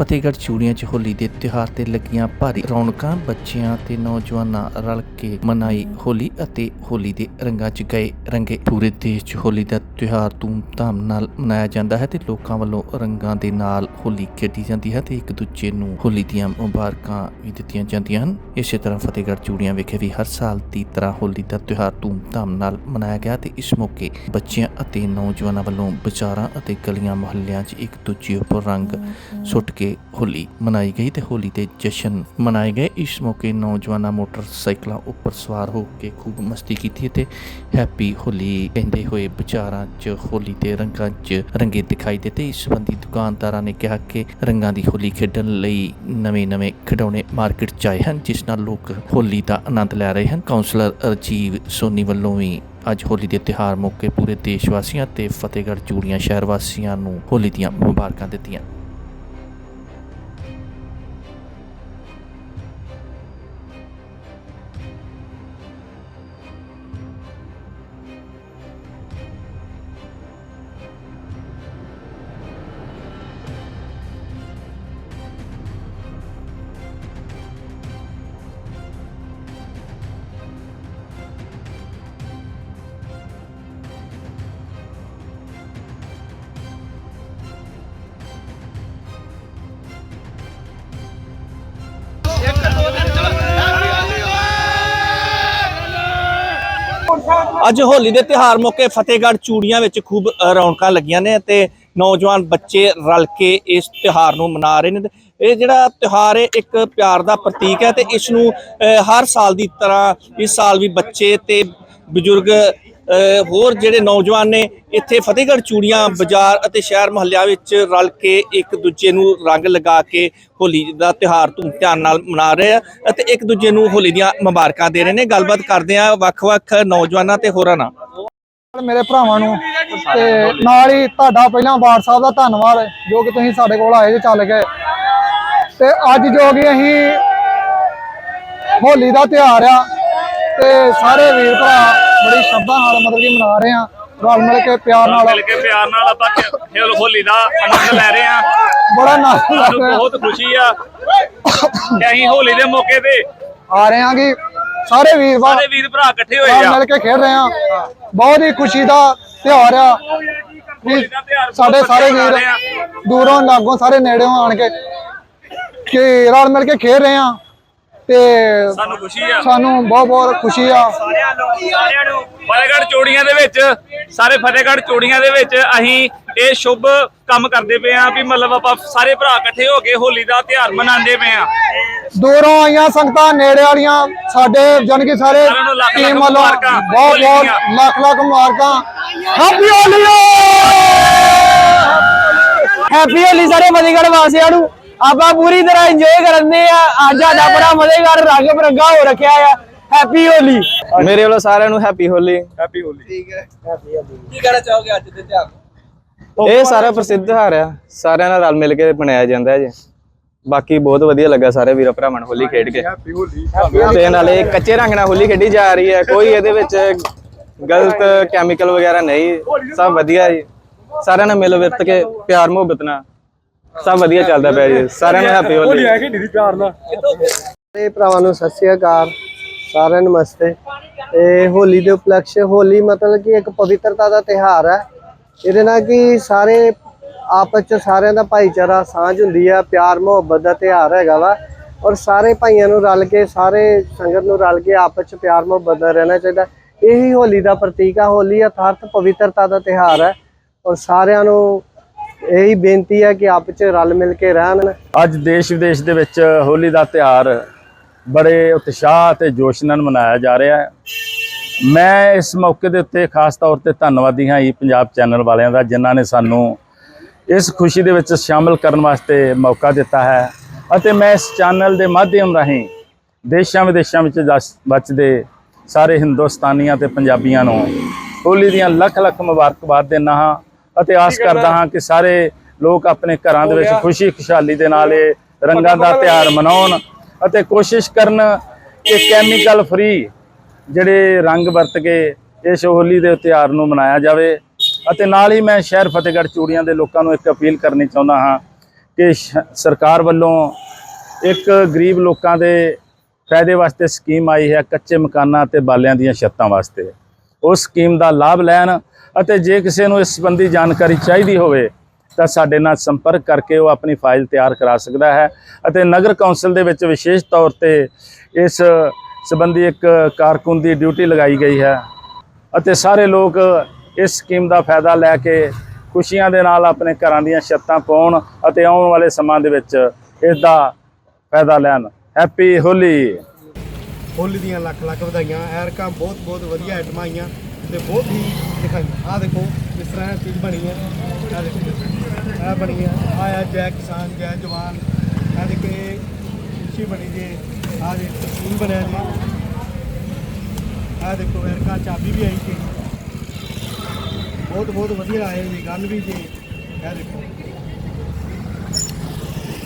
ਫਤਿਹਗੜ੍ਹ ਚੂੜੀਆਂ 'ਚ ਹੋਲੀ ਦੇ ਤਿਉਹਾਰ ਤੇ ਲੱਗੀਆਂ ਭਾਰੀ ਰੌਣਕਾਂ, ਬੱਚਿਆਂ ਤੇ ਨੌਜਵਾਨਾਂ ਰਲ ਕੇ ਮਨਾਈ ਹੋਲੀ ਅਤੇ ਹੋਲੀ ਦੇ ਰੰਗਾਂ 'ਚ ਗਏ ਰੰਗੇ। ਪੂਰੇ ਦੇਸ਼ 'ਚ ਹੋਲੀ ਦਾ ਤਿਉਹਾਰ ਧੂਮ-ਧਾਮ ਨਾਲ ਮਨਾਇਆ ਜਾਂਦਾ ਹੈ ਤੇ ਲੋਕਾਂ ਵੱਲੋਂ ਰੰਗਾਂ ਦੇ ਨਾਲ ਹੋਲੀ ਖੇਡੀ ਜਾਂਦੀ ਹੈ ਤੇ ਇੱਕ ਦੂਜੇ ਨੂੰ ਹੋਲੀ ਦੀਆਂ ਮੁਬਾਰਕਾਂ ਵੀ ਦਿੱਤੀਆਂ ਜਾਂਦੀਆਂ ਹਨ। ਇਸੇ ਤਰ੍ਹਾਂ ਫਤਿਹਗੜ੍ਹ ਚੂੜੀਆਂ ਵਿਖੇ ਵੀ ਹਰ ਸਾਲ ਦੀ ਤਰ੍ਹਾਂ ਹੋਲੀ ਦਾ ਤਿਉਹਾਰ ਧੂਮ-ਧਾਮ ਨਾਲ ਮਨਾਇਆ ਗਿਆ ਤੇ ਇਸ ਮੌਕੇ ਬੱਚਿਆਂ ਅਤੇ ਨੌਜਵਾਨਾਂ ਵੱਲੋਂ ਬਾਜ਼ਾਰਾਂ ਅਤੇ ਗਲੀਆਂ ਮੁਹੱਲਿਆਂ 'ਚ ਇੱਕ ਦੂਜੇ ਉੱਪਰ ਰੰਗ ਸੁੱਟ ਕੇ ਹੋਲੀ ਮਨਾਈ ਗਈ ਤੇ ਹੋਲੀ ਦੇ ਜਸ਼ਨ ਮਨਾਏ ਗਏ। ਇਸ ਮੌਕੇ ਨੌਜਵਾਨਾਂ ਮੋਟਰਸਾਈਕਲਾਂ ਉੱਪਰ ਸਵਾਰ ਹੋ ਕੇ ਖੂਬ ਮਸਤੀ ਕੀਤੀ ਤੇ ਹੈਪੀ ਹੋਲੀ ਕਹਿੰਦੇ ਹੋਏ ਬਾਜ਼ਾਰਾਂ 'ਚ ਹੋਲੀ ਦੇ ਰੰਗਾਂ 'ਚ ਰੰਗੇ ਦਿਖਾਈ ਦਿੱਤੇ। ਇਸ ਸੰਬੰਧੀ ਦੁਕਾਨਦਾਰਾਂ ਨੇ ਕਿਹਾ ਕਿ ਰੰਗਾਂ ਦੀ ਹੋਲੀ ਖੇਡਣ ਲਈ ਨਵੇਂ-ਨਵੇਂ ਖਿਡੌਣੇ ਮਾਰਕੀਟ 'ਚ ਆਏ ਹਨ, ਜਿਸ ਨਾਲ ਲੋਕ ਹੋਲੀ ਦਾ ਆਨੰਦ ਲੈ ਰਹੇ ਹਨ। ਕਾਉਂਸਲਰ ਰਜੀਵ ਸੋਨੀ ਵੱਲੋਂ ਵੀ ਅੱਜ ਹੋਲੀ ਦੇ ਤਿਉਹਾਰ ਮੌਕੇ ਪੂਰੇ ਦੇਸ਼ ਵਾਸੀਆਂ ਤੇ ਫਤਿਹਗੜ੍ਹ ਚੂੜੀਆਂ ਸ਼ਹਿਰ ਵਾਸੀਆਂ ਨੂੰ ਹੋਲੀ ਦੀਆਂ ਮੁਬਾਰਕਾਂ ਦਿੱਤੀਆਂ। ਅੱਜ ਹੋਲੀ ਦੇ ਤਿਹਾਰ ਮੌਕੇ ਫਤਿਹਗੜ੍ਹ ਚੂੜੀਆਂ ਵਿੱਚ ਖੂਬ ਰੌਣਕਾਂ ਲੱਗੀਆਂ ਨੇ ਤੇ ਨੌਜਵਾਨ ਬੱਚੇ ਰਲ ਕੇ ਇਸ ਤਿਹਾਰ ਨੂੰ ਮਨਾ ਰਹੇ ਨੇ। ਇਹ ਜਿਹੜਾ ਤਿਹਾਰ ਹੈ, ਇੱਕ ਪਿਆਰ ਦਾ ਪ੍ਰਤੀਕ ਹੈ ਤੇ ਇਸ ਨੂੰ ਹਰ ਸਾਲ ਦੀ ਤਰ੍ਹਾਂ ਇਸ ਸਾਲ ਵੀ ਬੱਚੇ ਤੇ ਬਜ਼ੁਰਗ ਹੋਰ ਜਿਹੜੇ ਨੌਜਵਾਨ ਨੇ, ਇੱਥੇ ਫਤਿਹਗੜ੍ਹ ਚੂੜੀਆਂ ਬਾਜ਼ਾਰ ਅਤੇ ਸ਼ਹਿਰ ਮੁਹੱਲਿਆਂ ਵਿੱਚ ਰਲ ਕੇ ਇੱਕ ਦੂਜੇ ਨੂੰ ਰੰਗ ਲਗਾ ਕੇ ਹੋਲੀ ਦਾ ਤਿਹਾਰ ਧੂਮ ਨਾਲ ਮਨਾ ਰਹੇ ਆ ਅਤੇ ਇੱਕ ਦੂਜੇ ਨੂੰ ਹੋਲੀ ਦੀਆਂ ਮੁਬਾਰਕਾਂ ਦੇ ਰਹੇ ਨੇ। ਗੱਲਬਾਤ ਕਰਦੇ ਆ ਵੱਖ-ਵੱਖ ਨੌਜਵਾਨਾਂ ਤੇ ਹੋਰਾਂ ਨਾਲ। ਮੇਰੇ ਭਰਾਵਾਂ ਨੂੰ ਤੇ ਨਾਲ ਹੀ ਤੁਹਾਡਾ ਪਹਿਲਾਂ ਬਾੜ ਸਾਹਿਬ ਦਾ ਧੰਨਵਾਦ, ਜੋ ਕਿ ਤੁਸੀਂ ਸਾਡੇ ਕੋਲ ਆਏ ਜੇ ਚੱਲ ਗਏ। ਤੇ ਅੱਜ ਜੋ ਕਿ ਅਸੀਂ ਹੋਲੀ ਦਾ ਤਿਉਹਾਰ ਆ, ਤੇ ਸਾਰੇ ਵੀਰ ਭਰਾ ਬੜੀ ਸ਼ਰਧਾ ਨਾਲ ਮਤਲਬ ਕਿ ਮਨਾ ਰਹੇ ਆ ਰਲ ਮਿਲ ਕੇ ਪਿਆਰ ਨਾਲ। ਮਿਲ ਕੇ ਪਿਆਰ ਨਾਲ ਆਪਾਂ ਖੇਲ ਹੋਲੀ ਦਾ ਆਨੰਦ ਲੈ ਰਹੇ ਆ ਬੜਾ ਨਾਲ ਸਾਨੂੰ ਬਹੁਤ ਖੁਸ਼ੀ ਆ ਕਿ ਅਸੀਂ ਹੋਲੀ ਦੇ ਮੌਕੇ ਤੇ ਆ ਰਹੇ ਆ ਕਿ ਸਾਰੇ ਵੀਰ ਭਰਾ ਸਾਰੇ ਵੀਰ ਭਰਾ ਇਕੱਠੇ ਹੋਏ ਆ। ਮਿਲ ਕੇ ਖੇਡ ਰਹੇ ਆ ਬਹੁਤ ਹੀ ਖੁਸ਼ੀ ਦਾ ਤਿਉਹਾਰ ਆ। ਸਾਡੇ ਸਾਰੇ ਵੀਰ। ਦੂਰੋਂ ਲਾਗੋਂ ਸਾਰੇ ਨੇੜਿਓਂ ਆਣ ਕੇ ਕਿ ਰਲ ਮਿਲ ਕੇ ਖੇਡ ਰਹੇ ਆ ਤੇ ਸਾਨੂੰ ਖੁਸ਼ੀ ਆ। ਸਾਨੂੰ ਬਹੁਤ ਬਹੁਤ ਖੁਸ਼ੀ ਆ। ਸਾਰਿਆਂ ਨੂੰ ਸਾਰਿਆਂ ਨੂੰ। ਫਤਿਹਗੜ੍ਹ ਚੋੜੀਆਂ ਦੇ ਵਿੱਚ ਸਾਰੇ ਫਤਿਹਗੜ੍ਹ ਚੋੜੀਆਂ ਦੇ ਵਿੱਚ ਅਸੀਂ ਇਹ ਸ਼ੁਭ ਕੰਮ ਕਰਦੇ ਪਏ ਆ ਵੀ ਮਤਲਬ ਆਪਾਂ ਸਾਰੇ ਭਰਾ ਇਕੱਠੇ ਹੋ ਕੇ ਹੋਲੀ ਦਾ ਤਿਉਹਾਰ ਮਨਾਉਂਦੇ ਪਏ ਆ ਦੂਰੋਂ ਆਈਆਂ ਸੰਗਤਾਂ ਨੇੜੇ ਵਾਲੀਆਂ ਸਾਡੇ ਜਾਣੀ ਕਿ ਸਾਰੇ ਸਾਰਿਆਂ ਨੂੰ ਲੱਖ ਲੱਖ ਟੀਮ ਵੱਲੋਂ ਮੁਬਾਰਕਾਂ। ਬਹੁਤ ਹੋਲੀ ਬਹੁਤ ਦੀਆਂ। ਲੱਖ ਲੱਖ ਮੁਬਾਰਕਾਂ ਹੈਪੀ ਹੋਲੀ ਹੈਪੀ ਹੋਲੀ ਸਾਰੇ ਫਤਿਹਗੜ੍ਹ ਵਾਸੀਆਂ ਨੂੰ। ਆਪਾਂ ਪੂਰੀ ਤਰ੍ਹਾਂ ਇੰਜੋਏ ਕਰਨੇ ਆ। ਅੱਜ ਸਾਡਾ ਬੜਾ ਮਜ਼ੇਦਾਰ ਰੰਗ ਬਰੰਗਾ ਹੋ ਰੱਖਿਆ ਆ। ਹੈਪੀ ਹੋਲੀ ਮੇਰੇ ਵੱਲੋਂ ਸਾਰਿਆਂ ਨੂੰ ਹੈਪੀ ਹੋਲੀ ਕੀ ਕਹਿਣਾ ਚਾਹੋਗੇ ਅੱਜ ਦੇ ਤਿਉਹਾਰ? ਇਹ ਸਾਰਾ ਪ੍ਰਸਿੱਧ ਤਿਉਹਾਰ ਆ। ਸਾਰਿਆਂ ਨਾਲ ਰਲ ਮਿਲ ਕੇ ਮਨਾਇਆ ਜਾਂਦਾ ਹੈ ਜੀ। ਬਾਕੀ ਬਹੁਤ ਵਧੀਆ ਲੱਗਾ ਸਾਰੇ ਵੀਰਾਂ ਭਰਾਵਾਂ ਨੂੰ ਹੋਲੀ ਖੇਡ ਕੇ। ਤੇ ਨਾਲੇ ਕੱਚੇ ਰੰਗ ਨਾਲ ਹੋਲੀ ਖੇਡੀ ਜਾ ਰਹੀ ਹੈ ਕੋਈ ਇਹਦੇ ਵਿੱਚ ਗਲਤ ਕੈਮੀਕਲ ਵਗੈਰਾ ਨਹੀਂ। ਸਭ ਵਧੀਆ ਜੀ। ਸਾਰਿਆਂ ਨਾਲ ਮਿਲ ਵਰਤ ਕੇ ਪਿਆਰ ਮੁਹੱਬਤ ਨਾਲ। ਸਭ ਵਧੀਆ ਚੱਲਦਾ ਪਿਆ ਜੀ। ਸਾਰਿਆਂ ਨੂੰ ਹੈਪੀ ਹੋਲੀ ਸਾਰੇ ਭਰਾਵਾਂ ਨੂੰ ਸਤਿ ਸ਼੍ਰੀ ਅਕਾਲ ਸਾਰਿਆਂ ਨੂੰ ਨਮਸਤੇ। ਤੇ ਹੋਲੀ ਦੇ ਉਪਲਕਸ਼ ਹੋਲੀ ਮਤਲਬ ਕਿ ਇੱਕ ਪਵਿੱਤਰਤਾ ਦਾ ਤਿਹਾਰ ਹੈ। ਇਹਦੇ ਨਾਲ ਕਿ ਸਾਰੇ ਆਪਸ ਚ ਸਾਰਿਆਂ ਦਾ ਭਾਈਚਾਰਾ ਸਾਂਝ ਹੁੰਦੀ ਆ ਪਿਆਰ ਮੁਹੱਬਤ ਦਾ ਤਿਹਾਰ ਹੈਗਾ ਵਾ। ਔਰ ਸਾਰੇ ਭਾਈਆਂ ਨੂੰ ਰਲ ਕੇ ਸਾਰੇ ਸੰਗਤ ਨੂੰ ਰਲ ਕੇ ਆਪਸ ਚ ਪਿਆਰ ਮੁਹੱਬਤ ਦਾ ਰਹਿਣਾ ਚਾਹੀਦਾ। ਇਹੀ ਹੋਲੀ ਦਾ ਪ੍ਰਤੀਕ ਆ। ਹੋਲੀ ਅਰਥਾਤ ਪਵਿੱਤਰਤਾ ਦਾ ਤਿਹਾਰ ਹੈ। ਔਰ ਸਾਰਿਆਂ ਨੂੰ ਇਹੀ ਬੇਨਤੀ ਹੈ ਕਿ ਆਪਸ ਚ ਰਲ ਮਿਲ ਕੇ ਰਹਿਣ। ਅੱਜ ਦੇਸ਼ ਵਿਦੇਸ਼ ਦੇ ਵਿੱਚ ਹੋਲੀ ਦਾ ਤਿਉਹਾਰ ਬੜੇ ਉਤਸ਼ਾਹ ਤੇ ਜੋਸ਼ ਨਾਲ ਮਨਾਇਆ ਜਾ ਰਿਹਾ ਹੈ। ਮੈਂ ਇਸ ਮੌਕੇ ਦੇ ਉੱਤੇ ਖਾਸ ਤੌਰ ਤੇ ਧੰਨਵਾਦੀ ਹਾਂ ਜੀ ਪੰਜਾਬ ਚੈਨਲ ਵਾਲਿਆਂ ਦਾ, ਜਿਨ੍ਹਾਂ ਨੇ ਸਾਨੂੰ ਇਸ ਖੁਸ਼ੀ ਦੇ ਵਿੱਚ ਸ਼ਾਮਲ ਕਰਨ ਵਾਸਤੇ ਮੌਕਾ ਦਿੱਤਾ ਹੈ। ਅਤੇ ਮੈਂ ਇਸ ਚੈਨਲ ਦੇ ਮਾਧਿਅਮ ਰਾਹੀਂ ਦੇਸ਼ਾਂ ਵਿਦੇਸ਼ਾਂ ਵਿੱਚ ਦਸ- ਬਚਦੇ ਸਾਰੇ ਹਿੰਦੁਸਤਾਨੀਆਂ ਤੇ ਪੰਜਾਬੀਆਂ ਨੂੰ ਹੋਲੀ ਦੀਆਂ ਲੱਖ ਲੱਖ ਮੁਬਾਰਕਬਾਦ ਦਿੰਦਾ ਹਾਂ। ਅਤੇ ਆਸ ਕਰਦਾ ਹਾਂ ਕਿ ਸਾਰੇ ਲੋਕ ਆਪਣੇ ਘਰਾਂ ਦੇ ਵਿੱਚ ਖੁਸ਼ੀ ਖੁਸ਼ਹਾਲੀ ਦੇ ਨਾਲ ਇਹ ਰੰਗਾਂ ਦਾ ਤਿਉਹਾਰ ਮਨਾਉਣ ਅਤੇ ਕੋਸ਼ਿਸ਼ ਕਰਨ ਕਿ ਕੈਮੀਕਲ ਫ੍ਰੀ ਜਿਹੜੇ ਰੰਗ ਵਰਤ ਕੇ ਇਸ ਹੋਲੀ ਦੇ ਤਿਉਹਾਰ ਨੂੰ ਮਨਾਇਆ ਜਾਵੇ। ਅਤੇ ਨਾਲ ਹੀ ਮੈਂ ਸ਼ਹਿਰ ਫਤਿਹਗੜ੍ਹ ਚੂੜੀਆਂ ਦੇ ਲੋਕਾਂ ਨੂੰ ਇੱਕ ਅਪੀਲ ਕਰਨੀ ਚਾਹੁੰਦਾ ਹਾਂ ਕਿ ਸਰਕਾਰ ਵੱਲੋਂ ਇੱਕ ਗਰੀਬ ਲੋਕਾਂ ਦੇ ਫਾਇਦੇ ਵਾਸਤੇ ਸਕੀਮ ਆਈ ਹੈ ਕੱਚੇ ਮਕਾਨਾਂ ਤੇ ਬਾਲਿਆਂ ਦੀਆਂ ਛੱਤਾਂ ਵਾਸਤੇ। ਉਸ ਸਕੀਮ ਦਾ ਲਾਭ ਲੈਣ ਅਤੇ ਜੇ ਕਿਸੇ ਨੂੰ ਇਸ ਸੰਬੰਧੀ ਜਾਣਕਾਰੀ ਚਾਹੀਦੀ ਹੋਵੇ, ਤਾਂ ਸਾਡੇ ਨਾਲ ਸੰਪਰਕ ਕਰਕੇ ਉਹ ਆਪਣੀ ਫਾਈਲ ਤਿਆਰ ਕਰਾ ਸਕਦਾ ਹੈ ਅਤੇ ਨਗਰ ਕੌਂਸਲ ਦੇ ਵਿੱਚ ਵਿਸ਼ੇਸ਼ ਤੌਰ ਤੇ ਇਸ ਸੰਬੰਧੀ ਇੱਕ ਕਾਰਕੁਨ ਦੀ ਡਿਊਟੀ ਲਗਾਈ ਗਈ ਹੈ ਅਤੇ ਸਾਰੇ ਲੋਕ ਇਸ ਸਕੀਮ ਦਾ ਫਾਇਦਾ ਲੈ ਕੇ ਖੁਸ਼ੀਆਂ ਦੇ ਨਾਲ ਆਪਣੇ ਘਰਾਂ ਦੀਆਂ ਛੱਤਾਂ ਪਾਉਣ ਅਤੇ ਆਉਣ ਵਾਲੇ ਸਮਾਂ ਦੇ ਵਿੱਚ ਇਸ ਦਾ ਫਾਇਦਾ ਲੈਣ। ਹੈਪੀ ਹੋਲੀ ਹੋਲੀ ਦੀਆਂ ਲੱਖ ਲੱਖ ਵਧਾਈਆਂ। ਐਰਕਾਂ ਬਹੁਤ ਬਹੁਤ ਵਧੀਆ ਆਈਟਮਾਂ ਆਈਆਂ। ਤੇ ਬਹੁਤ ਹੀ ਦਿਖਾਈਆਂ ਆਹ ਦੇਖੋ, ਕਿਸ ਤਰ੍ਹਾਂ ਇਹ ਚੀਜ਼ ਬਣੀ ਹੈ। ਆਹ ਦੇਖੋ ਆਹ ਬਣੀ ਹੈ। ਆਇਆ ਜੈ ਕਿਸਾਨ, ਜੈ ਜਵਾਨ। ਆਹ ਦੇਖੋ, ਇਹ ਖੁਸ਼ੀ ਬਣੀ ਜੇ। ਆਹ ਦੇ ਤਸਵੀਰ ਬਣਿਆ ਜੀ। ਆਹ ਦੇਖੋ ਐਰਕਾਂ ਚਾਬੀ ਵੀ ਆਈ ਸੀ। ਬਹੁਤ ਬਹੁਤ ਵਧੀਆ ਆਏ ਜੀ, ਗੱਲ ਵੀ ਜੀ। ਇਹ ਦੇਖੋ।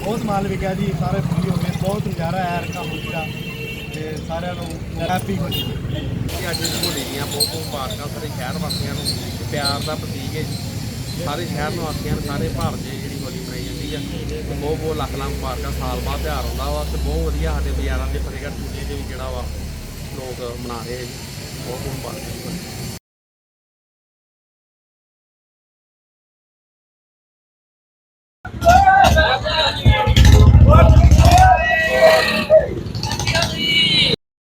ਬਹੁਤ ਮਾਲ ਵਿਕਿਆ ਜੀ, ਸਾਰੇ ਫ੍ਰੀ ਹੋ ਗਏ। ਬਹੁਤ ਨਜ਼ਾਰਾ ਹੈ ਐਰਕਾਂ ਦਾ। ਤੇ ਸਾਰਿਆਂ ਨੂੰ ਹੈਪੀ ਹੋਲੀ। ਕਿ ਅੱਜ ਹੋਲੀ ਦੀਆਂ ਬਹੁਤ ਬਹੁਤ ਮੁਬਾਰਕਾਂ ਸਾਰੇ ਸ਼ਹਿਰ ਵਾਸੀਆਂ ਨੂੰ। ਪਿਆਰ ਦਾ ਪ੍ਰਤੀਕ ਹੈ ਜੀ। ਸਾਰੇ ਸ਼ਹਿਰ ਨਿਵਾਸੀਆਂ ਨੂੰ ਸਾਰੇ ਭਾਰਤ 'ਚ ਜਿਹੜੀ ਹੋਲੀ ਮਨਾਈ ਜਾਂਦੀ ਆ ਤੇ ਬਹੁਤ ਬਹੁਤ ਲੱਖ ਲੱਖ ਮੁਬਾਰਕਾਂ। ਸਾਲ ਬਾਅਦ ਤਿਉਹਾਰ ਹੁੰਦਾ ਵਾ ਤੇ ਬਹੁਤ ਵਧੀਆ ਸਾਡੇ ਬਾਜ਼ਾਰਾਂ ਦੇ ਫਤਿਹਗੜ੍ਹ ਚੂੜੀਆਂ ਦੇ ਵੀ ਜਿਹੜਾ ਵਾ ਲੋਕ ਮਨਾ ਰਹੇ ਆ ਜੀ। ਬਹੁਤ ਬਹੁਤ ਮੁਬਾਰਕਾਂ